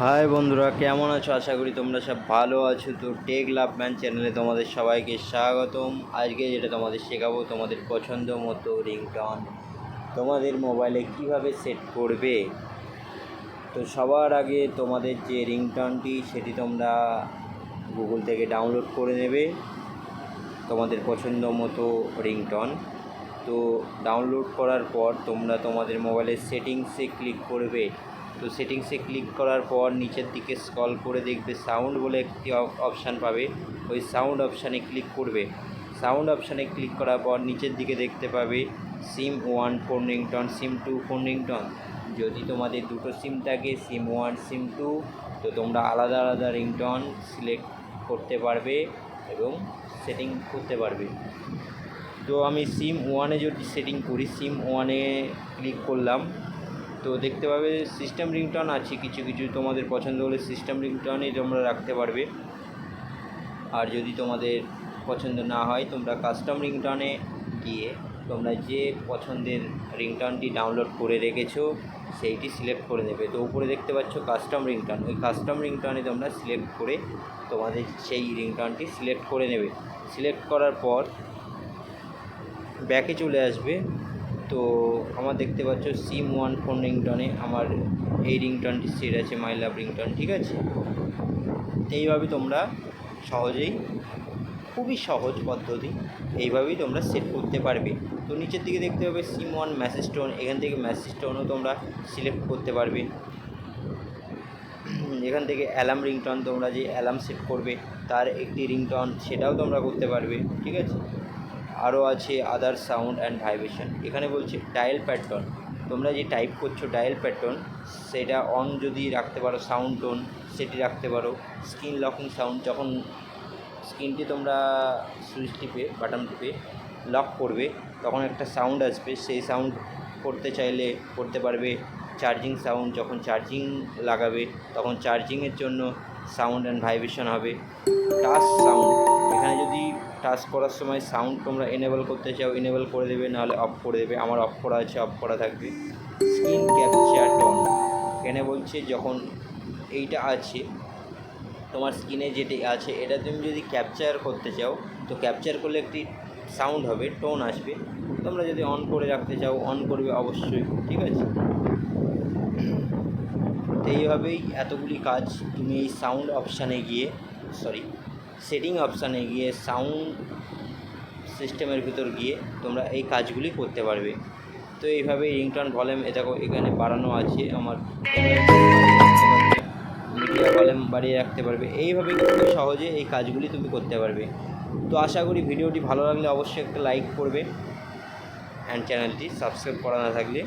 High বন্ধুরা, কেমন আছো? আশা করি তোমরা সব ভালো আছো। তো টেক লাভ ম্যান চ্যানেলে তোমাদের সবাইকে স্বাগতম। আজকে যেটা তোমাদের শেখাবো, তোমাদের পছন্দ মতো রিংটন। তোমাদের মোবাইলে কীভাবে সেট করবে? তো সবার আগে তোমাদের যে রিংটনটি, সেটি তোমরা গুগল থেকে ডাউনলোড করে নেবে। তোমাদের পছন্দ মতো রিংটন। তো ডাউনলোড করার পর তোমরা তোমাদের মোবাইলের সেটিংসে ক্লিক করবে। তো সেটিংসে ক্লিক করার পর নিচের দিকে স্ক্রল করে দেখবে সাউন্ড বলে একটি অপশান পাবে। ওই সাউন্ড অপশানে ক্লিক করবে। সাউন্ড অপশানে ক্লিক করার পর নিচের দিকে দেখতে পাবে SIM one phone ringtone SIM two phone ringtone যদি তোমাদের দুটো সিম থাকে সিম ওয়ান সিম টু তো তোমরা আলাদা আলাদা রিংটন সিলেক্ট করতে পারবে এবং সেটিং করতে পারবে। তো আমি সিম ওয়ানে যদি সেটিং করি সিম ওয়ানে ক্লিক করলাম তো দেখতে পাবে সিস্টেম রিংটন আছে, কিছু কিছু তোমাদের পছন্দ হলে সিস্টেম রিংটনই তোমরা রাখতে পারবে। আর যদি তোমাদের পছন্দ না হয়, তোমরা কাস্টম রিংটনে গিয়ে তোমরা যে পছন্দের রিংটনটি ডাউনলোড করে রেখেছো, সেইটি সিলেক্ট করে নেবে। তো উপরে দেখতে পাচ্ছ কাস্টম রিংটন ওই কাস্টম রিংটনে তোমরা সিলেক্ট করে তোমাদের সেই রিংটনটি সিলেক্ট করে নেবে। সিলেক্ট করার পর ব্যাকে চলে আসবে। তো আমার দেখতে পাচ্ছ সিম ওয়ান ফোন রিংটনে আমার এই রিংটনটি সেট আছে, মাই লাভ রিংটন, ঠিক আছে? এইভাবে তোমরা সহজেই, খুবই সহজ পদ্ধতি, এইভাবেই তোমরা সেট করতে পারবে। তো নিচের দিকে দেখতে পাবে সিম ওয়ান ম্যাসেজ টোন এখান থেকে ম্যাসেজ টোনও তোমরা সিলেক্ট করতে পারবে। এখান থেকে অ্যালার্ম রিংটন তোমরা যে অ্যালার্ম সেট করবে, তার একটি রিংটন সেটাও তোমরা করতে পারবে, ঠিক আছে? আরও আছে আদার সাউন্ড অ্যান্ড ভাইব্রেশন এখানে বলছে ডায়াল প্যাটার্ন তোমরা যে টাইপ করছ ডায়াল প্যাটার্ন সেটা অন যদি রাখতে পারো সাউন্ড টোন সেটি রাখতে পারো। স্ক্রিন লকিং সাউন্ড যখন স্ক্রিনটি তোমরা সুইচ টিপে বাটন টিপে লক করবে, তখন একটা সাউন্ড আসবে। সেই সাউন্ড করতে চাইলে করতে পারবে চার্জিং সাউন্ড যখন চার্জিং লাগাবে, তখন চার্জিংয়ের জন্য সাউন্ড অ্যান্ড ভাইব্রেশন হবে। টাচ সাউন্ড এখানে যদি টাচ করার সময় সাউন্ড তোমরা এনেবল করতে চাও এনেবল করে দেবে, নাহলে অফ করে দেবে। আমার অফ করা আছে অফ করা থাকবে। স্ক্রিন ক্যাপচার টোন এখানে বলছে যখন এইটা আছে, তোমার স্ক্রিনে যেটি আছে, এটা তুমি যদি ক্যাপচার করতে চাও, তো ক্যাপচার করলে একটি সাউন্ড হবে টোন আসবে। তোমরা যদি অন করে রাখতে চাও অন করবে অবশ্যই, ঠিক আছে? তো এইভাবেই এতগুলি কাজ তুমি এই সাউন্ড অপশানে গিয়ে সরি সেটিং অপশানে গিয়ে সাউন্ড সিস্টেমের ভিতর গিয়ে তোমরা এই কাজগুলি করতে পারবে। তো এইভাবে রিংটন ভলিউম এ এখানে বাড়ানো আছে আমার। মিডিয়া ভলিউম বাড়িয়ে রাখতে পারবে। এইভাবে খুব সহজে এই কাজগুলি তুমি করতে পারবে। তো আশা করি ভিডিওটি ভালো লাগলে অবশ্যই একটা লাইক করবে। অ্যান্ড চ্যানেলটি সাবস্ক্রাইব করা না থাকলে